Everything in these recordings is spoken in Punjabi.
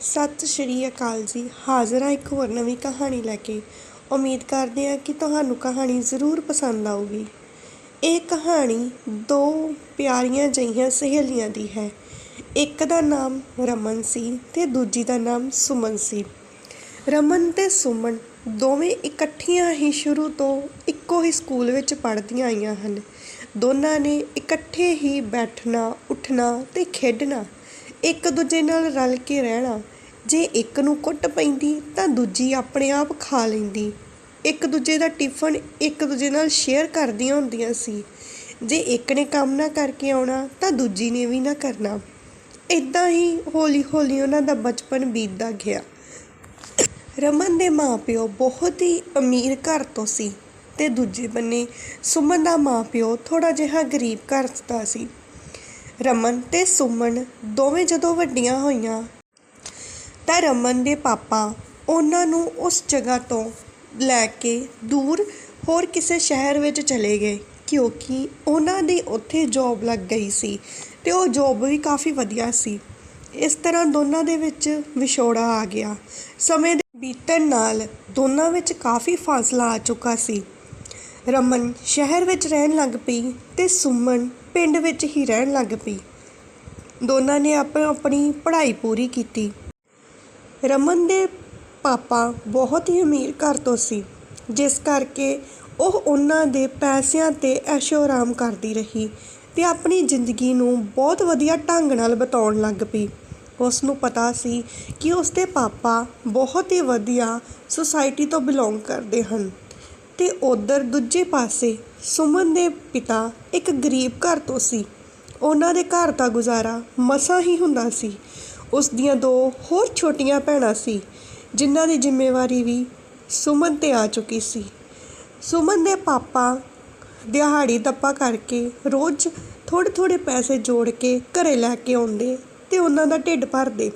ਸਤਿ ਸ਼੍ਰੀ ਅਕਾਲ ਜੀ। ਹਾਜ਼ਰ ਹਾਂ ਇੱਕ ਹੋਰ ਨਵੀਂ ਕਹਾਣੀ ਲੈ ਕੇ। ਉਮੀਦ ਕਰਦੇ ਹਾਂ ਕਿ ਤੁਹਾਨੂੰ ਕਹਾਣੀ ਜ਼ਰੂਰ ਪਸੰਦ ਆਊਗੀ। ਇਹ ਕਹਾਣੀ ਦੋ ਪਿਆਰੀਆਂ ਜਿਹੀਆਂ ਸਹੇਲੀਆਂ ਦੀ ਹੈ। ਇੱਕ ਦਾ ਨਾਮ ਰਮਨ ਸੀ ਤੇ ਦੂਜੀ ਦਾ ਨਾਮ ਸੁਮਨ ਸੀ। ਰਮਨ ਤੇ ਸੁਮਨ ਦੋਵੇਂ ਇਕੱਠੀਆਂ ਹੀ ਸ਼ੁਰੂ ਤੋਂ ਇੱਕੋ ਹੀ ਸਕੂਲ ਵਿੱਚ ਪੜ੍ਹਦੀਆਂ ਆਈਆਂ ਹਨ। ਦੋਨਾਂ ਨੇ ਇਕੱਠੇ ਹੀ ਬੈਠਣਾ, ਉੱਠਣਾ ਤੇ ਖੇਡਣਾ ਇੱਕ ਦੂਜੇ ਨਾਲ ਰਲ ਕੇ ਰਹਿਣਾ। ਜੇ ਇੱਕ ਨੂੰ ਕੁੱਟ ਪੈਂਦੀ ਤਾਂ ਦੂਜੀ ਆਪਣੇ ਆਪ ਖਾ ਲੈਂਦੀ। ਇੱਕ ਦੂਜੇ ਦਾ ਟਿਫਨ ਇੱਕ ਦੂਜੇ ਨਾਲ ਸ਼ੇਅਰ ਕਰਦੀਆਂ ਹੁੰਦੀਆਂ ਸੀ। ਜੇ ਇੱਕ ਨੇ ਕੰਮ ਨਾ ਕਰਕੇ ਆਉਣਾ ਤਾਂ ਦੂਜੀ ਨੇ ਵੀ ਨਾ ਕਰਨਾ। ਇਦਾਂ ਹੀ ਹੌਲੀ ਹੌਲੀ ਉਹਨਾਂ ਦਾ ਬਚਪਨ ਬੀਤਦਾ ਗਿਆ। ਰਮਨ ਦੇ ਮਾਪਿਓ ਬਹੁਤ ਹੀ ਅਮੀਰ ਘਰ ਤੋਂ ਸੀ ਤੇ ਦੂਜੇ ਬੰਨੇ ਸੁਮਨ ਦਾ ਮਾਪਿਓ ਥੋੜਾ ਜਿਹਾ ਗਰੀਬ ਘਰ ਦਾ ਸੀ। ਰਮਨ ਤੇ ਸੁਮਨ ਦੋਵੇਂ ਜਦੋਂ ਵੱਡੀਆਂ ਹੋਈਆਂ, ਤਾਂ ਰਮਨ ਦੇ ਪਾਪਾ ਉਹਨਾਂ ਨੂੰ ਉਸ ਜਗ੍ਹਾ ਤੋਂ ਲੈ ਕੇ ਦੂਰ ਹੋਰ ਕਿਸੇ ਸ਼ਹਿਰ ਵਿੱਚ ਚਲੇ ਗਏ, ਕਿਉਂਕਿ ਉਹਨਾਂ ਦੀ ਉੱਥੇ ਜੌਬ ਲੱਗ ਗਈ ਸੀ ਤੇ ਉਹ ਜੌਬ ਵੀ ਕਾਫੀ ਵਧੀਆ ਸੀ। ਇਸ ਤਰ੍ਹਾਂ ਦੋਨਾਂ ਦੇ ਵਿੱਚ ਵਿਛੋੜਾ ਆ ਗਿਆ। ਸਮੇਂ ਦੇ ਬੀਤਣ ਨਾਲ ਦੋਨਾਂ ਵਿੱਚ ਕਾਫੀ ਫਾਸਲਾ ਆ ਚੁੱਕਾ ਸੀ। ਰਮਨ ਸ਼ਹਿਰ ਵਿੱਚ ਰਹਿਣ ਲੱਗ ਪਈ ਤੇ ਸੁਮਨ ਪਿੰਡ ਵਿੱਚ ਹੀ ਰਹਿਣ ਲੱਗ ਪਈ। ਦੋਨਾਂ ਨੇ ਆਪਣੀ ਆਪਣੀ ਪੜ੍ਹਾਈ ਪੂਰੀ ਕੀਤੀ। ਰਮਨ ਦੇ ਪਾਪਾ ਬਹੁਤ ਹੀ ਅਮੀਰ ਘਰ ਤੋਂ ਸੀ, ਜਿਸ ਕਰਕੇ ਉਹ ਉਹਨਾਂ ਦੇ ਪੈਸਿਆਂ ਤੇ ਐਸ਼ੋ ਆਰਾਮ ਕਰਦੀ ਰਹੀ ਤੇ ਆਪਣੀ ਜ਼ਿੰਦਗੀ ਨੂੰ ਬਹੁਤ ਵਧੀਆ ਢੰਗ ਨਾਲ ਬਿਤਾਉਣ ਲੱਗ ਪਈ। ਉਸ ਨੂੰ ਪਤਾ ਸੀ ਕਿ ਉਸ ਦੇ ਪਾਪਾ ਬਹੁਤ ਹੀ ਵਧੀਆ ਸੁਸਾਇਟੀ ਤੋਂ ਬਿਲੋਂਗ ਕਰਦੇ ਹਨ। ਤੇ ਉਧਰ ਦੂਜੇ ਪਾਸੇ ਸੁਮਨ ਦੇ ਪਿਤਾ ਇੱਕ ਗਰੀਬ ਘਰ ਤੋਂ ਸੀ। ਉਹਨਾਂ ਦੇ ਘਰ ਦਾ ਗੁਜ਼ਾਰਾ ਮਸਾਂ ਹੀ ਹੁੰਦਾ ਸੀ। ਉਸ ਦੀਆਂ ਦੋ ਹੋਰ ਛੋਟੀਆਂ ਭੈਣਾਂ ਸੀ, ਜਿਨ੍ਹਾਂ ਦੀ ਜ਼ਿੰਮੇਵਾਰੀ ਵੀ ਸੁਮਨ ਤੇ ਆ ਚੁੱਕੀ ਸੀ। ਸੁਮਨ ਦੇ ਪਾਪਾ ਦਿਹਾੜੀ ਦੱਪਾ ਕਰਕੇ ਰੋਜ਼ ਥੋੜੇ ਥੋੜੇ ਪੈਸੇ ਜੋੜ ਕੇ ਘਰੇ ਲੈ ਕੇ ਆਉਂਦੇ ਤੇ ਉਹਨਾਂ ਦਾ ਢਿੱਡ ਭਰਦੇ।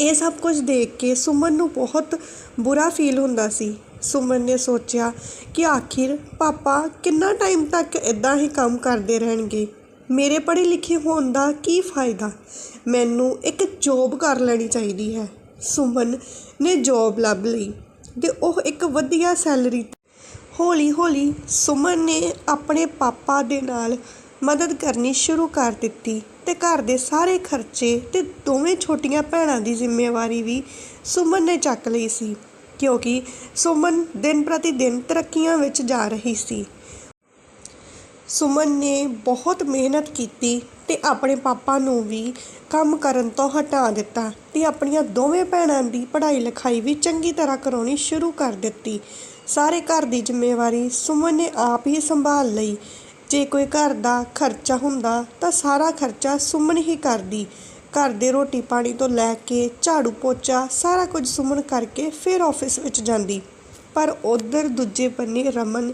ਇਹ ਸਭ ਕੁਝ ਦੇਖ ਕੇ ਸੁਮਨ ਨੂੰ ਬਹੁਤ ਬੁਰਾ ਫੀਲ ਹੁੰਦਾ ਸੀ। ਸੁਮਨ ਨੇ ਸੋਚਿਆ ਕਿ ਆਖਿਰ ਪਾਪਾ ਕਿੰਨਾ ਟਾਈਮ ਤੱਕ ਇਦਾਂ ਹੀ ਕੰਮ ਕਰਦੇ ਰਹਿਣਗੇ? ਮੇਰੇ ਪੜ੍ਹੇ ਲਿਖੇ ਹੋਣ ਦਾ ਕੀ ਫਾਇਦਾ? ਮੈਨੂੰ ਇੱਕ ਜੌਬ ਕਰ ਲੈਣੀ ਚਾਹੀਦੀ ਹੈ। ਸੁਮਨ ਨੇ ਜੌਬ ਲੱਭ ਲਈ ਤੇ ਉਹ ਇੱਕ ਵਧੀਆ ਸੈਲਰੀ ਹੌਲੀ ਹੌਲੀ ਸੁਮਨ ਨੇ ਆਪਣੇ ਪਾਪਾ ਦੇ ਨਾਲ ਮਦਦ ਕਰਨੀ ਸ਼ੁਰੂ ਕਰ ਦਿੱਤੀ ਤੇ ਘਰ ਦੇ ਸਾਰੇ ਖਰਚੇ ਤੇ ਦੋਵੇਂ ਛੋਟੀਆਂ ਭੈਣਾਂ ਦੀ ਜ਼ਿੰਮੇਵਾਰੀ ਵੀ ਸੁਮਨ ਨੇ ਚੱਕ ਲਈ ਸੀ। ਕਿਉਂਕਿ ਸੁਮਨ ਦਿਨ ਪ੍ਰਤੀ ਦਿਨ ਤਰੱਕੀਆਂ ਵਿੱਚ ਜਾ ਰਹੀ ਸੀ। ਸੁਮਨ ਨੇ ਬਹੁਤ ਮਿਹਨਤ ਕੀਤੀ ਤੇ ਆਪਣੇ ਪਾਪਾ ਨੂੰ ਵੀ ਕੰਮ ਕਰਨ ਤੋਂ ਹਟਾ ਦਿੱਤਾ ਤੇ ਆਪਣੀਆਂ ਦੋਵੇਂ ਭੈਣਾਂ ਦੀ ਪੜ੍ਹਾਈ ਲਿਖਾਈ ਵੀ ਚੰਗੀ ਤਰ੍ਹਾਂ ਕਰਾਉਣੀ ਸ਼ੁਰੂ ਕਰ ਦਿੱਤੀ। ਸਾਰੇ ਘਰ ਦੀ ਜ਼ਿੰਮੇਵਾਰੀ ਸੁਮਨ ਨੇ ਆਪ ਹੀ ਸੰਭਾਲ ਲਈ। ਜੇ ਕੋਈ ਘਰ ਦਾ ਖਰਚਾ ਹੁੰਦਾ ਤਾਂ ਸਾਰਾ ਖਰਚਾ ਸੁਮਨ ਹੀ ਕਰਦੀ। ਘਰ ਦੇ ਰੋਟੀ ਪਾਣੀ ਤੋਂ ਲੈ ਕੇ ਝਾੜੂ ਪੋਚਾ ਸਾਰਾ ਕੁਝ ਸੁਮਨ ਕਰਕੇ ਫਿਰ ਆਫਿਸ ਵਿੱਚ ਜਾਂਦੀ। ਪਰ ਉਧਰ ਦੂਜੇ ਪੰਨੇ ਰਮਨ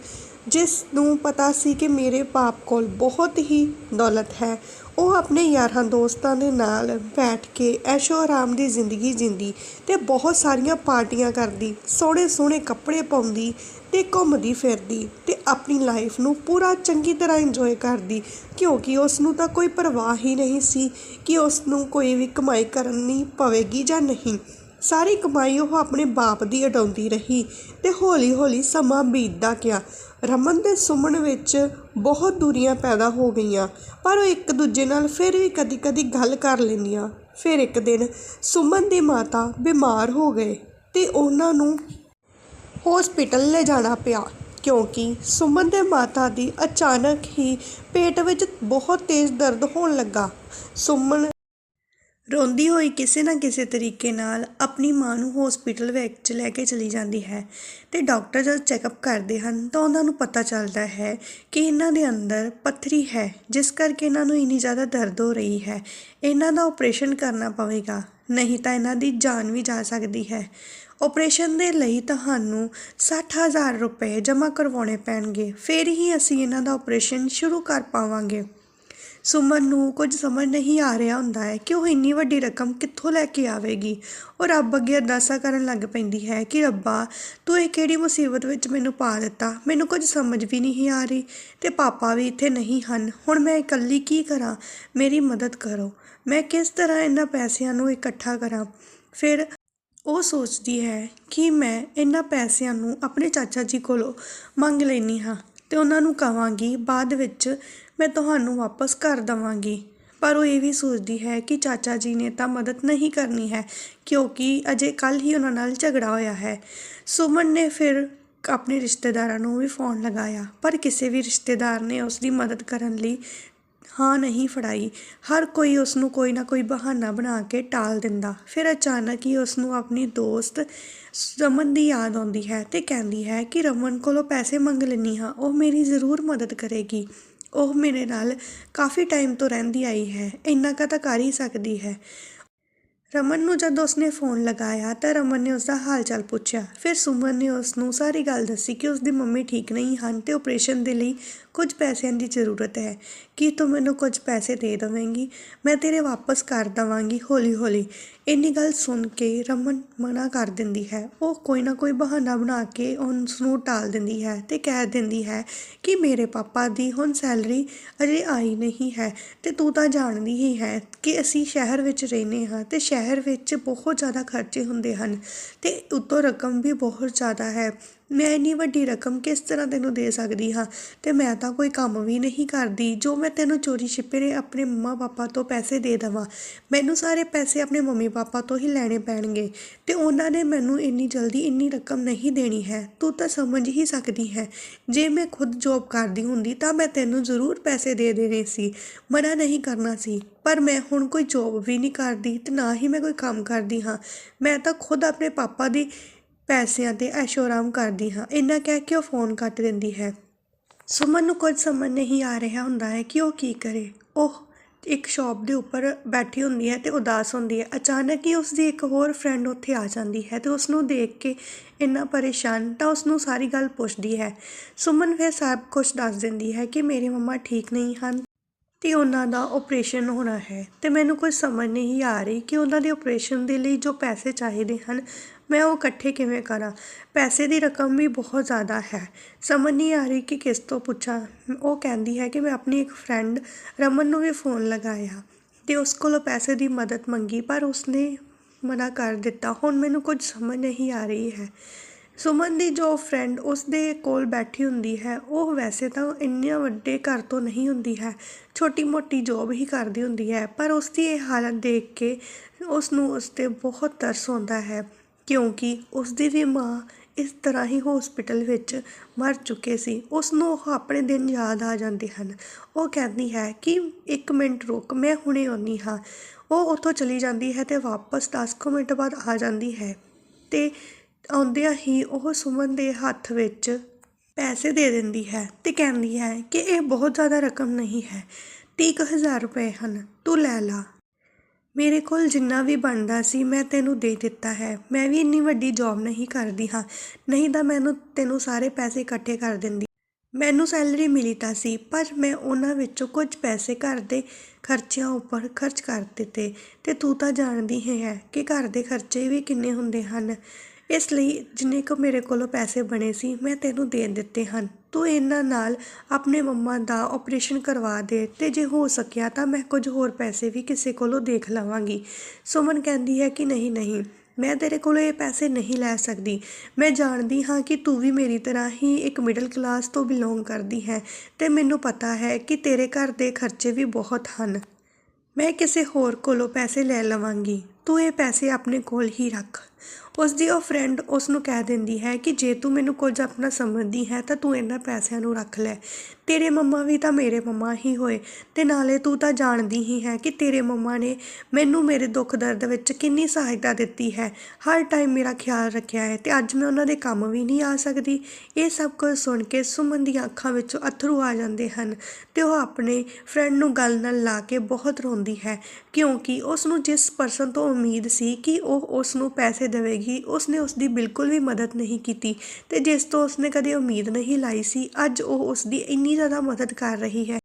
ਜਿਸ ਨੂੰ ਪਤਾ ਸੀ ਕਿ ਮੇਰੇ ਪਾਪ ਕੋਲ ਬਹੁਤ ਹੀ ਦੌਲਤ ਹੈ, ਉਹ ਆਪਣੇ ਯਾਰਾਂ ਦੋਸਤਾਂ ਦੇ ਨਾਲ ਬੈਠ ਕੇ ਐਸ਼ੋ ਆਰਾਮ ਦੀ ਜ਼ਿੰਦਗੀ ਜਿੰਦੀ ਤੇ ਬਹੁਤ ਸਾਰੀਆਂ ਪਾਰਟੀਆਂ ਕਰਦੀ ਸੋਹਣੇ ਸੋਹਣੇ ਕੱਪੜੇ ਪਾਉਂਦੀ ਤੇ ਘੁੰਮਦੀ ਫਿਰਦੀ ਤੇ ਆਪਣੀ ਲਾਈਫ ਨੂੰ ਪੂਰਾ ਚੰਗੀ ਤਰ੍ਹਾਂ ਇੰਜੋਏ ਕਰਦੀ, ਕਿਉਂਕਿ ਉਸ ਨੂੰ ਤਾਂ ਕੋਈ ਪਰਵਾਹ ਹੀ ਨਹੀਂ ਸੀ ਕਿ ਉਸ ਨੂੰ ਕੋਈ ਵੀ ਕਮਾਈ ਕਰਨੀ ਪਵੇਗੀ ਜਾਂ ਨਹੀਂ। ਸਾਰੀ ਕਮਾਈ ਉਹ ਆਪਣੇ ਬਾਪ ਦੀ ਉਡਾਉਂਦੀ ਰਹੀ ਤੇ ਹੌਲੀ ਹੌਲੀ ਸਮਾਂ ਬੀਤਦਾ ਗਿਆ। ਰਮਨ ਤੇ ਸੁਮਨ ਵਿੱਚ ਬਹੁਤ ਦੂਰੀਆਂ ਪੈਦਾ ਹੋ ਗਈਆਂ, ਪਰ ਉਹ ਇੱਕ ਦੂਜੇ ਨਾਲ ਫਿਰ ਵੀ ਕਦੀ ਕਦੀ ਗੱਲ ਕਰ ਲੈਂਦੀਆਂ। ਫਿਰ ਇੱਕ ਦਿਨ ਸੁਮਨ ਦੀ ਮਾਤਾ ਬਿਮਾਰ ਹੋ ਗਏ ਤੇ ਉਹਨਾਂ ਨੂੰ ਹਸਪੀਟਲ ਲੈ ਜਾਣਾ ਪਿਆ, ਕਿਉਂਕਿ ਸੁਮਨ ਦੇ ਮਾਤਾ ਦੀ ਅਚਾਨਕ ਹੀ ਪੇਟ ਵਿੱਚ ਬਹੁਤ ਤੇਜ਼ ਦਰਦ ਹੋਣ ਲੱਗਾ। ਸੁਮਨ ਰੋਂਦੀ ਹੋਈ ਕਿਸੇ ਨਾ ਕਿਸੇ ਤਰੀਕੇ ਨਾਲ ਆਪਣੀ ਮਾਂ ਨੂੰ ਹਸਪੀਟਲ ਵਿੱਚ ਲੈ ਕੇ ਚਲੀ ਜਾਂਦੀ ਹੈ ਤੇ ਡਾਕਟਰ ਜਦ ਚੈੱਕਅਪ ਕਰਦੇ ਹਨ ਤਾਂ ਉਹਨਾਂ ਨੂੰ ਪਤਾ ਚੱਲਦਾ ਹੈ ਕਿ ਇਹਨਾਂ ਦੇ ਅੰਦਰ ਪੱਥਰੀ ਹੈ, ਜਿਸ ਕਰਕੇ ਇਹਨਾਂ ਨੂੰ ਇੰਨੀ ਜ਼ਿਆਦਾ ਦਰਦ ਹੋ ਰਹੀ ਹੈ। ਇਹਨਾਂ ਦਾ ਆਪਰੇਸ਼ਨ ਕਰਨਾ ਪਵੇਗਾ, ਨਹੀਂ ਤਾਂ ਇਹਨਾਂ ਦੀ ਜਾਨ ਵੀ ਜਾ ਸਕਦੀ ਹੈ। ਆਪਰੇਸ਼ਨ ਦੇ ਲਈ ਤੁਹਾਨੂੰ 60000 ਰੁਪਏ ਜਮ੍ਹਾਂ ਕਰਵਾਉਣੇ ਪੈਣਗੇ, ਫਿਰ ਹੀ ਅਸੀਂ ਇਹਨਾਂ ਦਾ ਆਪਰੇਸ਼ਨ ਸ਼ੁਰੂ ਕਰ ਪਾਵਾਂਗੇ। ਸੁਮਨ ਨੂੰ ਕੁਝ ਸਮਝ ਨਹੀਂ ਆ ਰਿਹਾ ਹੁੰਦਾ ਹੈ ਕਿ ਉਹ ਇੰਨੀ ਵੱਡੀ ਰਕਮ ਕਿੱਥੋਂ ਲੈ ਕੇ ਆਵੇਗੀ। ਉਹ ਰੱਬ ਅੱਗੇ ਅਰਦਾਸਾਂ ਕਰਨ ਲੱਗ ਪੈਂਦੀ ਹੈ ਕਿ ਰੱਬਾ, ਤੂੰ ਇਹ ਕਿਹੜੀ ਮੁਸੀਬਤ ਵਿੱਚ ਮੈਨੂੰ ਪਾ ਦਿੱਤਾ? ਮੈਨੂੰ ਕੁਝ ਸਮਝ ਵੀ ਨਹੀਂ ਆ ਰਹੀ ਤੇ ਪਾਪਾ ਵੀ ਇੱਥੇ ਨਹੀਂ ਹਨ। ਹੁਣ ਮੈਂ ਇਕੱਲੀ ਕੀ ਕਰਾਂ? ਮੇਰੀ ਮਦਦ ਕਰੋ। ਮੈਂ ਕਿਸ ਤਰ੍ਹਾਂ ਇਹਨਾਂ ਪੈਸਿਆਂ ਨੂੰ ਇਕੱਠਾ ਕਰਾਂ? ਫਿਰ ਉਹ ਸੋਚਦੀ ਹੈ ਕਿ ਮੈਂ ਇਹਨਾਂ ਪੈਸਿਆਂ ਨੂੰ ਆਪਣੇ ਚਾਚਾ ਜੀ ਕੋਲੋਂ ਮੰਗ ਲੈਂਦੀ ਹਾਂ। ਅਤੇ ਉਹਨਾਂ ਨੂੰ ਕਹਾਂਗੀ, ਬਾਅਦ ਵਿੱਚ ਮੈਂ ਤੁਹਾਨੂੰ ਵਾਪਸ ਕਰ ਦੇਵਾਂਗੀ। ਪਰ ਉਹ ਇਹ ਵੀ ਸੋਚਦੀ ਹੈ ਕਿ ਚਾਚਾ ਜੀ ਨੇ ਤਾਂ ਮਦਦ ਨਹੀਂ ਕਰਨੀ ਹੈ, ਕਿਉਂਕਿ ਅਜੇ ਕੱਲ ਹੀ ਉਹਨਾਂ ਨਾਲ ਝਗੜਾ ਹੋਇਆ ਹੈ। ਸੁਮਨ ਨੇ ਫਿਰ ਆਪਣੇ ਰਿਸ਼ਤੇਦਾਰਾਂ ਨੂੰ ਵੀ ਫੋਨ ਲਗਾਇਆ, ਪਰ ਕਿਸੇ ਵੀ ਰਿਸ਼ਤੇਦਾਰ ਨੇ ਉਸ ਦੀ ਮਦਦ ਕਰਨ ਲਈ ਹਾਂ ਨਹੀਂ ਫੜਾਈ। ਹਰ ਕੋਈ ਉਸ ਨੂੰ ਕੋਈ ਨਾ ਕੋਈ ਬਹਾਨਾ ਬਣਾ ਕੇ ਟਾਲ ਦਿੰਦਾ। ਫਿਰ ਅਚਾਨਕ ਹੀ ਉਸ ਨੂੰ ਆਪਣੀ ਦੋਸਤ ਰਮਨ ਦੀ ਯਾਦ ਆਉਂਦੀ ਹੈ ਤੇ ਕਹਿੰਦੀ ਹੈ ਕਿ ਰਮਨ ਕੋਲੋਂ ਪੈਸੇ ਮੰਗ ਲੈਂਦੀ ਹਾਂ, ਉਹ ਮੇਰੀ ਜ਼ਰੂਰ ਮਦਦ ਕਰੇਗੀ। ਉਹ ਮੇਰੇ ਨਾਲ ਕਾਫੀ ਟਾਈਮ ਤੋਂ ਰਹਿੰਦੀ ਆਈ ਹੈ, ਇੰਨਾ ਕੁ ਤਾਂ ਕਰ ਹੀ ਸਕਦੀ ਹੈ। ਰਮਨ ਨੂੰ ਜਦ ਉਸਨੇ ਫੋਨ ਲਗਾਇਆ ਤਾਂ ਰਮਨ ਨੇ ਉਸਦਾ ਹਾਲ ਚਾਲ ਪੁੱਛਿਆ। ਫਿਰ ਸੁਮਨ ਨੇ ਉਸ ਨੂੰ ਸਾਰੀ ਗੱਲ ਦੱਸੀ ਕਿ ਉਸਦੀ ਮੰਮੀ ਠੀਕ ਨਹੀਂ ਹਨ ਤੇ ਆਪਰੇਸ਼ਨ ਦੇ ਲਈ ਕੁਝ ਪੈਸਿਆਂ ਦੀ ਜ਼ਰੂਰਤ ਹੈ। ਕੀ ਤੂੰ ਮੈਨੂੰ ਕੁਝ ਪੈਸੇ ਦੇ ਦੇਵੇਂਗੀ? ਮੈਂ ਤੇਰੇ ਵਾਪਸ ਕਰ ਦੇਵਾਂਗੀ ਹੌਲੀ ਹੌਲੀ ਇੰਨੀ ਗੱਲ ਸੁਣ ਕੇ ਰਮਨ ਮਨਾ ਕਰ ਦਿੰਦੀ ਹੈ। ਉਹ ਕੋਈ ਨਾ ਕੋਈ ਬਹਾਨਾ ਬਣਾ ਕੇ ਉਸ ਨੂੰ ਟਾਲ ਦਿੰਦੀ ਹੈ ਤੇ ਕਹਿ ਦਿੰਦੀ ਹੈ ਕਿ ਮੇਰੇ ਪਾਪਾ ਦੀ ਹੁਣ ਸੈਲਰੀ ਅਜੇ ਆਈ ਨਹੀਂ ਹੈ ਤੇ ਤੂੰ ਤਾਂ ਜਾਣਦੀ ਹੀ ਹੈ ਕਿ ਅਸੀਂ ਸ਼ਹਿਰ ਵਿੱਚ ਰਹਿੰਦੇ ਹਾਂ ਤੇ ਸ਼ਹਿਰ ਵਿੱਚ ਬਹੁਤ ਜ਼ਿਆਦਾ ਖਰਚੇ ਹੁੰਦੇ ਹਨ ਤੇ ਉੱਤੋਂ ਰਕਮ ਵੀ ਬਹੁਤ ਜ਼ਿਆਦਾ ਹੈ। ਮੈਂ ਇੰਨੀ ਵੱਡੀ ਰਕਮ ਕਿਸ ਤਰ੍ਹਾਂ ਤੈਨੂੰ ਦੇ ਸਕਦੀ ਹਾਂ? ਤੇ ਮੈਂ ਤਾਂ ਕੋਈ ਕੰਮ ਵੀ ਨਹੀਂ ਕਰਦੀ, ਜੋ ਮੈਂ ਤੈਨੂੰ ਚੋਰੀ ਛਿਪੇ ਆਪਣੇ ਮੰਮਾ ਪਾਪਾ ਤੋਂ ਪੈਸੇ ਦੇ ਦੇਵਾਂ। ਮੈਨੂੰ ਸਾਰੇ ਪੈਸੇ ਆਪਣੇ ਮੰਮੀ ਪਾਪਾ ਤੋਂ ਹੀ ਲੈਣੇ ਪੈਣਗੇ ਤੇ ਉਹਨਾਂ ਨੇ ਮੈਨੂੰ ਇੰਨੀ ਜਲਦੀ ਇੰਨੀ ਰਕਮ ਨਹੀਂ ਦੇਣੀ ਹੈ। ਤੂੰ ਤਾਂ ਸਮਝ ਹੀ ਸਕਦੀ ਹੈ। ਜੇ ਮੈਂ ਖੁਦ ਜੋਬ ਕਰਦੀ ਹੁੰਦੀ ਤਾਂ ਮੈਂ ਤੈਨੂੰ ਜ਼ਰੂਰ ਪੈਸੇ ਦੇ ਦੇਣੇ ਸੀ, ਮਨਾ ਨਹੀਂ ਕਰਨਾ ਸੀ। ਪਰ ਮੈਂ ਹੁਣ ਕੋਈ ਜੋਬ ਵੀ ਨਹੀਂ ਕਰਦੀ ਤੇ ਨਾ ਹੀ ਮੈਂ ਕੋਈ ਕੰਮ ਕਰਦੀ ਹਾਂ। ਮੈਂ ਤਾਂ ਖੁਦ ਆਪਣੇ ਪਾਪਾ ਦੀ ਪੈਸਿਆਂ ਤੇ ਐਸ਼ੋਰਾਮ ਕਰਦੀ ਹਾਂ। ਇੰਨਾ ਕਹਿ ਕੇ ਉਹ ਫੋਨ ਕੱਟ ਦਿੰਦੀ ਹੈ? ਸੁਮਨ ਨੂੰ ਕੁਝ ਸਮਝ ਨਹੀਂ ਆ ਰਿਹਾ ਹੁੰਦਾ ਹੈ ਕਿ ਉਹ ਕੀ ਕਰੇ। ਉਹ ਇੱਕ ਸ਼ਾਪ ਦੇ ਉੱਪਰ ਬੈਠੀ ਹੁੰਦੀ ਹੈ ਤੇ ਉਦਾਸ ਹੁੰਦੀ ਹੈ। ਅਚਾਨਕ ਹੀ ਉਸ ਦੀ ਇੱਕ ਹੋਰ ਫਰੈਂਡ ਉੱਥੇ ਆ ਜਾਂਦੀ ਹੈ ਤੇ ਉਸ ਨੂੰ ਦੇਖ ਕੇ ਇੰਨਾ ਪਰੇਸ਼ਾਨ ਤਾਂ ਉਸ ਨੂੰ ਸਾਰੀ ਗੱਲ ਪੁੱਛਦੀ ਹੈ। ਸੁਮਨ ਫਿਰ ਸਭ ਕੁਝ ਦੱਸ ਦਿੰਦੀ ਹੈ ਕਿ ਮੇਰੇ ਮੰਮਾ ਠੀਕ ਨਹੀਂ ਹਨ। ਅਤੇ ਉਹਨਾਂ ਦਾ ਓਪਰੇਸ਼ਨ ਹੋਣਾ ਹੈ। ਅਤੇ ਮੈਨੂੰ ਕੁਝ ਸਮਝ ਨਹੀਂ ਆ ਰਹੀ ਕਿ ਉਹਨਾਂ ਦੇ ਓਪਰੇਸ਼ਨ ਦੇ ਲਈ ਜੋ ਪੈਸੇ ਚਾਹੀਦੇ ਹਨ, ਮੈਂ ਉਹ ਇਕੱਠੇ ਕਿਵੇਂ ਕਰਾਂ? ਪੈਸੇ ਦੀ ਰਕਮ ਵੀ ਬਹੁਤ ਜ਼ਿਆਦਾ ਹੈ। ਸਮਝ ਨਹੀਂ ਆ ਰਹੀ ਕਿ ਕਿਸ ਤੋਂ ਪੁੱਛਾਂ। ਉਹ ਕਹਿੰਦੀ ਹੈ ਕਿ ਮੈਂ ਆਪਣੀ ਇੱਕ ਫਰੈਂਡ ਰਮਨ ਨੂੰ ਵੀ ਫੋਨ ਲਗਾਇਆ ਅਤੇ ਉਸ ਕੋਲੋਂ ਪੈਸੇ ਦੀ ਮਦਦ ਮੰਗੀ, ਪਰ ਉਸਨੇ ਮਨਾ ਕਰ ਦਿੱਤਾ। ਹੁਣ ਮੈਨੂੰ ਕੁਝ ਸਮਝ ਨਹੀਂ ਆ ਰਹੀ ਹੈ। ਸੁਮਨ ਦੀ ਜੋ ਫਰੈਂਡ ਉਸ ਦੇ ਕੋਲ ਬੈਠੀ ਹੁੰਦੀ ਹੈ, ਉਹ ਵੈਸੇ ਤਾਂ ਇੰਨੀਆਂ ਵੱਡੇ ਘਰ ਤੋਂ ਨਹੀਂ ਹੁੰਦੀ ਹੈ, ਛੋਟੀ ਮੋਟੀ ਜੋਬ ਹੀ ਕਰਦੀ ਹੁੰਦੀ ਹੈ, ਪਰ ਉਸ ਦੀ ਇਹ ਹਾਲਤ ਦੇਖ ਕੇ ਉਸ ਨੂੰ ਉਸ 'ਤੇ ਬਹੁਤ ਤਰਸ ਆਉਂਦਾ ਹੈ, ਕਿਉਂਕਿ ਉਸ ਦੀ ਵੀ ਮਾਂ ਇਸ ਤਰ੍ਹਾਂ ਹੀ ਹਸਪੀਟਲ ਵਿੱਚ ਮਰ ਚੁੱਕੇ ਸੀ। ਉਸ ਨੂੰ ਉਹ ਆਪਣੇ ਦਿਨ ਯਾਦ ਆ ਜਾਂਦੇ ਹਨ। ਉਹ ਕਹਿੰਦੀ ਹੈ ਕਿ ਇੱਕ ਮਿੰਟ ਰੁਕ, ਮੈਂ ਹੁਣੇ ਆਉਂਦੀ ਹਾਂ। ਉਹ ਉੱਥੋਂ ਚਲੀ ਜਾਂਦੀ ਹੈ ਤੇ ਵਾਪਸ 10 ਕੁ ਮਿੰਟ ਬਾਅਦ ਆ ਜਾਂਦੀ ਹੈ ਤੇ ਆਉਂਦਿਆਂ ਹੀ ਉਹ ਸੁਮਨ ਦੇ ਹੱਥ ਵਿੱਚ ਪੈਸੇ ਦੇ ਦਿੰਦੀ ਹੈ ਤੇ ਕਹਿੰਦੀ ਹੈ ਕਿ ਇਹ ਬਹੁਤ ਜ਼ਿਆਦਾ ਰਕਮ ਨਹੀਂ ਹੈ, ਤੀਹ ਕੁ ਹਜ਼ਾਰ ਰੁਪਏ ਹਨ, ਤੂੰ ਲੈ ਲਾ। ਮੇਰੇ ਕੋਲ ਜਿੰਨਾ ਵੀ ਬਣਦਾ ਸੀ ਮੈਂ ਤੈਨੂੰ ਦੇ ਦਿੱਤਾ ਹੈ। ਮੈਂ ਵੀ ਇੰਨੀ ਵੱਡੀ ਜੌਬ ਨਹੀਂ ਕਰਦੀ ਹਾਂ, ਨਹੀਂ ਤਾਂ ਮੈਨੂੰ ਤੈਨੂੰ ਸਾਰੇ ਪੈਸੇ ਇਕੱਠੇ ਕਰ ਦਿੰਦੀ। ਮੈਨੂੰ ਸੈਲਰੀ ਮਿਲੀ ਤਾਂ ਸੀ, ਪਰ ਮੈਂ ਉਹਨਾਂ ਵਿੱਚੋਂ ਕੁਝ ਪੈਸੇ ਘਰ ਦੇ ਖਰਚਿਆਂ ਉੱਪਰ ਖਰਚ ਕਰ ਦਿੱਤੇ। ਤੇ ਤੂੰ ਤਾਂ ਜਾਣਦੀ ਹੀ ਹੈ ਕਿ ਘਰ ਦੇ ਖਰਚੇ ਵੀ ਕਿੰਨੇ ਹੁੰਦੇ ਹਨ। ਇਸ ਲਈ ਜਿੰਨੇ ਕੁ ਮੇਰੇ ਕੋਲੋਂ ਪੈਸੇ ਬਣੇ ਸੀ, ਮੈਂ ਤੈਨੂੰ ਦੇ ਦਿੱਤੇ ਹਨ। ਤੂੰ ਇਹਨਾਂ ਨਾਲ ਆਪਣੇ ਮੰਮਾ ਦਾ ਆਪਰੇਸ਼ਨ ਕਰਵਾ ਦੇ ਤੇ ਜੇ ਹੋ ਸਕਿਆ ਤਾਂ ਮੈਂ ਕੁਝ ਹੋਰ ਪੈਸੇ ਵੀ ਕਿਸੇ ਕੋਲੋਂ ਦੇਖ ਲਵਾਂਗੀ। ਸੁਮਨ ਕਹਿੰਦੀ ਹੈ ਕਿ ਨਹੀਂ ਨਹੀਂ, ਮੈਂ ਤੇਰੇ ਕੋਲੋਂ ਇਹ ਪੈਸੇ ਨਹੀਂ ਲੈ ਸਕਦੀ। ਮੈਂ ਜਾਣਦੀ ਹਾਂ ਕਿ ਤੂੰ ਵੀ ਮੇਰੀ ਤਰ੍ਹਾਂ ਹੀ ਇੱਕ ਮਿਡਲ ਕਲਾਸ ਤੋਂ ਬਿਲੋਂਗ ਕਰਦੀ ਹੈ ਤੇ ਮੈਨੂੰ ਪਤਾ ਹੈ ਕਿ ਤੇਰੇ ਘਰ ਦੇ ਖਰਚੇ ਵੀ ਬਹੁਤ ਹਨ। ਮੈਂ ਕਿਸੇ ਹੋਰ ਕੋਲੋਂ ਪੈਸੇ ਲੈ ਲਵਾਂਗੀ। ਤੂੰ ਇਹ ਪੈਸੇ ਆਪਣੇ ਕੋਲ ਹੀ ਰੱਖ। ਉਸ ਦੀ ਉਹ ਫਰੈਂਡ ਉਸ ਨੂੰ ਕਹਿ ਦਿੰਦੀ ਹੈ ਕਿ ਜੇ ਤੂੰ ਮੈਨੂੰ ਕੁਝ ਆਪਣਾ ਸਮਝਦੀ ਹੈ ਤਾਂ ਤੂੰ ਇਹਨਾਂ ਪੈਸਿਆਂ ਨੂੰ ਰੱਖ ਲੈ। ਤੇਰੇ ਮੰਮਾ ਵੀ ਤਾਂ ਮੇਰੇ ਮੰਮਾ ਹੀ ਹੋਏ ਤੇ ਨਾਲੇ ਤੂੰ ਤਾਂ ਜਾਣਦੀ ਹੀ ਹੈ ਕਿ ਤੇਰੇ ਮੰਮਾ ਨੇ ਮੈਨੂੰ ਮੇਰੇ ਦੁੱਖ ਦਰਦ ਵਿੱਚ ਕਿੰਨੀ ਸਹਾਇਤਾ ਦਿੱਤੀ ਹੈ। ਹਰ ਟਾਈਮ ਮੇਰਾ ਖਿਆਲ ਰੱਖਿਆ ਹੈ ਤੇ ਅੱਜ ਮੈਂ ਉਹਨਾਂ ਦੇ ਕੰਮ ਵੀ ਨਹੀਂ ਆ ਸਕਦੀ। ਇਹ ਸਭ ਕੁਝ ਸੁਣ ਕੇ ਸੁਮਨ ਦੀਆਂ ਅੱਖਾਂ ਵਿੱਚੋਂ ਅਥਰੂ ਆ ਜਾਂਦੇ ਹਨ ਤੇ ਉਹ ਆਪਣੇ ਫਰੈਂਡ ਨੂੰ ਗੱਲ ਨਾਲ ਲਾ ਕੇ ਬਹੁਤ ਰੋਂਦੀ ਹੈ ਕਿਉਂਕਿ ਉਸ ਨੂੰ ਜਿਸ ਪਰਸਨ ਤੋਂ ਉਮੀਦ ਸੀ ਕਿ ਉਹ ਉਸ ਨੂੰ ਪੈਸੇ ਦੇਵੇਗੀ, ਉਸਨੇ ਉਸ ਦੀ ਬਿਲਕੁਲ ਵੀ ਮਦਦ ਨਹੀਂ ਕੀਤੀ ਤੇ ਜਿਸ ਤੋਂ ਉਸਨੇ ਕਦੇ ਉਮੀਦ ਨਹੀਂ ਲਾਈ ਸੀ, ਅੱਜ ਉਹ ਉਸ ਦੀ ਇੰਨੀ ਜ਼ਿਆਦਾ ਮਦਦ ਕਰ ਰਹੀ ਹੈ।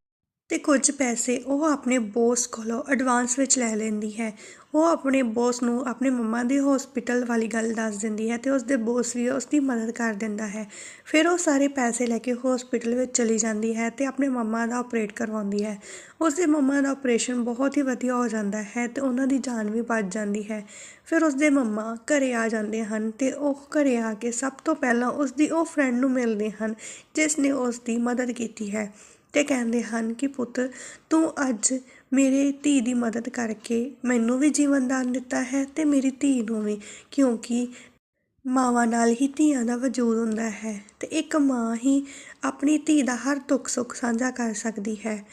ਤੇ ਕੁਝ ਪੈਸੇ ਉਹ ਆਪਣੇ ਬੌਸ ਕੋਲੋਂ ਐਡਵਾਂਸ ਵਿੱਚ ਲੈ ਲੈਂਦੀ ਹੈ। ਉਹ ਆਪਣੇ ਬੌਸ ਨੂੰ ਆਪਣੇ ਮੰਮਾ ਦੇ ਹਸਪੀਟਲ ਵਾਲੀ ਗੱਲ ਦੱਸ ਦਿੰਦੀ ਹੈ ਤੇ ਉਸਦੇ ਬੌਸ ਵੀ ਉਸਦੀ ਮਦਦ ਕਰ ਦਿੰਦਾ ਹੈ। ਫਿਰ ਉਹ ਸਾਰੇ ਪੈਸੇ ਲੈ ਕੇ ਹਸਪੀਟਲ ਵਿੱਚ ਚਲੀ ਜਾਂਦੀ ਹੈ ਤੇ ਆਪਣੇ ਮੰਮਾ ਦਾ ਆਪਰੇਟ ਕਰਵਾਉਂਦੀ ਹੈ। ਉਸਦੇ ਮੰਮਾ ਦਾ ਆਪਰੇਸ਼ਨ ਬਹੁਤ ਹੀ ਵਧੀਆ ਹੋ ਜਾਂਦਾ ਹੈ ਤੇ ਉਹਨਾਂ ਦੀ ਜਾਨ ਵੀ ਬਚ ਜਾਂਦੀ ਹੈ। ਫਿਰ ਉਸਦੇ ਮੰਮਾ ਘਰੇ ਆ ਜਾਂਦੇ ਹਨ ਤੇ ਉਹ ਘਰੇ ਆ ਕੇ ਸਭ ਤੋਂ ਪਹਿਲਾਂ ਉਸਦੀ ਉਹ ਫਰੈਂਡ ਨੂੰ ਮਿਲਦੇ ਹਨ ਜਿਸ ਨੇ ਉਸ ਦੀ ਮਦਦ ਕੀਤੀ ਹੈ। ਅਤੇ ਕਹਿੰਦੇ ਹਨ ਕਿ ਪੁੱਤ, ਤੂੰ ਅੱਜ ਮੇਰੇ ਧੀ ਦੀ ਮਦਦ ਕਰਕੇ ਮੈਨੂੰ ਵੀ ਜੀਵਨ ਦਾਨ ਦਿੱਤਾ ਹੈ ਅਤੇ ਮੇਰੀ ਧੀ ਨੂੰ ਵੀ, ਕਿਉਂਕਿ ਮਾਵਾਂ ਨਾਲ ਹੀ ਧੀਆਂ ਦਾ ਵਜੂਦ ਹੁੰਦਾ ਹੈ ਅਤੇ ਇੱਕ ਮਾਂ ਹੀ ਆਪਣੀ ਧੀ ਦਾ ਹਰ ਦੁੱਖ ਸੁੱਖ ਸਾਂਝਾ ਕਰ ਸਕਦੀ ਹੈ।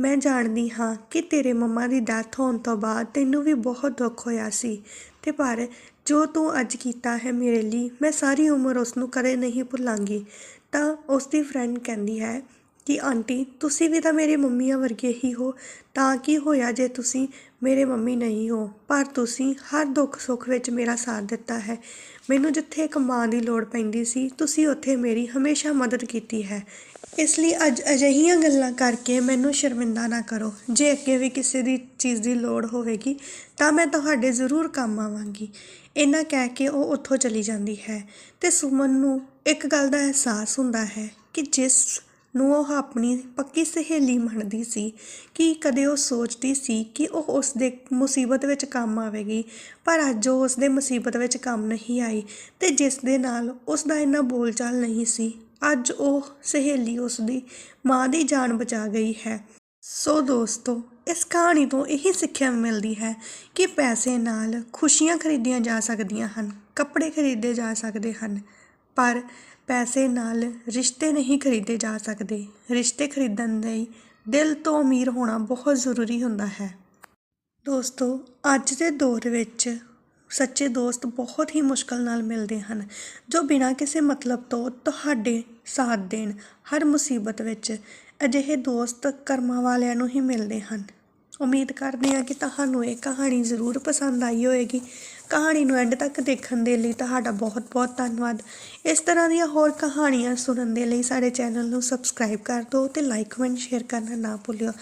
ਮੈਂ ਜਾਣਦੀ ਹਾਂ ਕਿ ਤੇਰੇ ਮੰਮਾ ਦੀ ਡੈਥ ਹੋਣ ਤੋਂ ਬਾਅਦ ਤੈਨੂੰ ਵੀ ਬਹੁਤ ਦੁੱਖ ਹੋਇਆ ਸੀ, ਤੇ ਪਰ ਜੋ ਤੂੰ ਅੱਜ ਕੀਤਾ ਹੈ ਮੇਰੇ ਲਈ, ਮੈਂ ਸਾਰੀ ਉਮਰ ਉਸ ਨੂੰ ਕਦੇ ਨਹੀਂ ਭੁੱਲਾਂਗੀ। ਤਾਂ ਉਸ ਦੀ ਫਰੈਂਡ ਕਹਿੰਦੀ ਹੈ ਕਿ ਆਂਟੀ, ਤੁਸੀਂ ਵੀ ਤਾਂ ਮੇਰੇ ਮੰਮੀਆਂ ਵਰਗੇ ਹੀ ਹੋ, ਤਾਂ ਕੀ ਹੋਇਆ ਜੇ ਤੁਸੀਂ ਮੇਰੇ ਮੰਮੀ ਨਹੀਂ ਹੋ? ਪਰ ਤੁਸੀਂ ਹਰ ਦੁੱਖ ਸੁੱਖ ਵਿੱਚ ਮੇਰਾ ਸਾਥ ਦਿੱਤਾ ਹੈ। ਮੈਨੂੰ ਜਿੱਥੇ ਇੱਕ ਮਾਂ ਦੀ ਲੋੜ ਪੈਂਦੀ ਸੀ, ਤੁਸੀਂ ਉੱਥੇ ਮੇਰੀ ਹਮੇਸ਼ਾ ਮਦਦ ਕੀਤੀ ਹੈ। ਇਸ ਲਈ ਅੱਜ ਅਜਿਹੀਆਂ ਗੱਲਾਂ ਕਰਕੇ ਮੈਨੂੰ ਸ਼ਰਮਿੰਦਾ ਨਾ ਕਰੋ। ਜੇ ਅੱਗੇ ਵੀ ਕਿਸੇ ਦੀ ਚੀਜ਼ ਦੀ ਲੋੜ ਹੋਵੇਗੀ, ਤਾਂ ਮੈਂ ਤੁਹਾਡੇ ਜ਼ਰੂਰ ਕੰਮ ਆਵਾਂਗੀ। ਇਹਨਾਂ ਕਹਿ ਕੇ ਉਹ ਉੱਥੋਂ ਚਲੀ ਜਾਂਦੀ ਹੈ ਤੇ ਸੁਮਨ ਨੂੰ ਇੱਕ ਗੱਲ ਦਾ ਅਹਿਸਾਸ ਹੁੰਦਾ ਹੈ ਕਿ ਜਿਸ ਨੂੰ ਉਹ ਆਪਣੀ ਪੱਕੀ ਸਹੇਲੀ ਮੰਨਦੀ ਸੀ ਕਿ ਕਦੇ ਉਹ ਸੋਚਦੀ ਸੀ ਕਿ ਉਹ ਉਸ ਦੇ ਮੁਸੀਬਤ ਵਿੱਚ ਕੰਮ ਆਵੇਗੀ, ਪਰ ਅੱਜ ਉਹ ਉਸ ਦੇ ਮੁਸੀਬਤ ਵਿੱਚ ਕੰਮ ਨਹੀਂ ਆਈ ਤੇ ਜਿਸ ਦੇ ਨਾਲ ਉਸ ਦਾ ਇੰਨਾ ਬੋਲਚਾਲ ਨਹੀਂ ਸੀ, ਅੱਜ ਉਹ ਸਹੇਲੀ ਉਸ ਦੀ ਮਾਂ ਦੀ ਜਾਨ ਬਚਾ ਗਈ ਹੈ। ਸੋ ਦੋਸਤੋ, ਇਸ ਕਹਾਣੀ ਤੋਂ ਇਹੀ ਸਿੱਖਿਆ ਮਿਲਦੀ ਹੈ ਕਿ ਪੈਸੇ ਨਾਲ ਖੁਸ਼ੀਆਂ ਖਰੀਦੀਆਂ ਜਾ ਸਕਦੀਆਂ ਹਨ, ਕੱਪੜੇ ਖਰੀਦੇ ਜਾ ਸਕਦੇ ਹਨ ਪਰ ਪੈਸੇ ਨਾਲ ਰਿਸ਼ਤੇ ਨਹੀਂ ਖਰੀਦੇ ਜਾ ਸਕਦੇ। ਰਿਸ਼ਤੇ ਖਰੀਦਣ ਲਈ ਦਿਲ ਤੋਂ ਅਮੀਰ ਹੋਣਾ ਬਹੁਤ ਜ਼ਰੂਰੀ ਹੁੰਦਾ ਹੈ। ਦੋਸਤੋ, ਅੱਜ ਦੇ ਦੌਰ ਵਿੱਚ ਸੱਚੇ ਦੋਸਤ ਬਹੁਤ ਹੀ ਮੁਸ਼ਕਲ ਨਾਲ ਮਿਲਦੇ ਹਨ, ਜੋ ਬਿਨਾਂ ਕਿਸੇ ਮਤਲਬ ਤੋਂ ਤੁਹਾਡੇ ਸਾਥ ਦੇਣ ਹਰ ਮੁਸੀਬਤ ਵਿੱਚ ਅਜਿਹੇ ਦੋਸਤ ਕਰਮਾਂ ਵਾਲਿਆਂ ਨੂੰ ਹੀ ਮਿਲਦੇ ਹਨ। ਉਮੀਦ ਕਰਦੇ ਹਾਂ ਕਿ ਤੁਹਾਨੂੰ ਇਹ ਕਹਾਣੀ ਜ਼ਰੂਰ ਪਸੰਦ ਆਈ ਹੋਵੇਗੀ। ਕਹਾਣੀ ਨੂੰ ਐਂਡ ਤੱਕ ਦੇਖਣ ਦੇ ਲਈ ਤੁਹਾਡਾ ਬਹੁਤ ਬਹੁਤ ਧੰਨਵਾਦ। ਇਸ ਤਰ੍ਹਾਂ ਦੀਆਂ ਹੋਰ ਕਹਾਣੀਆਂ ਸੁਣਨ ਦੇ ਲਈ ਸਾਡੇ ਚੈਨਲ ਨੂੰ ਸਬਸਕ੍ਰਾਈਬ ਕਰ ਦਿਓ ਤੇ ਲਾਈਕ ਕਮੈਂਟ ਸ਼ੇਅਰ ਕਰਨਾ ਨਾ ਭੁੱਲਿਓ।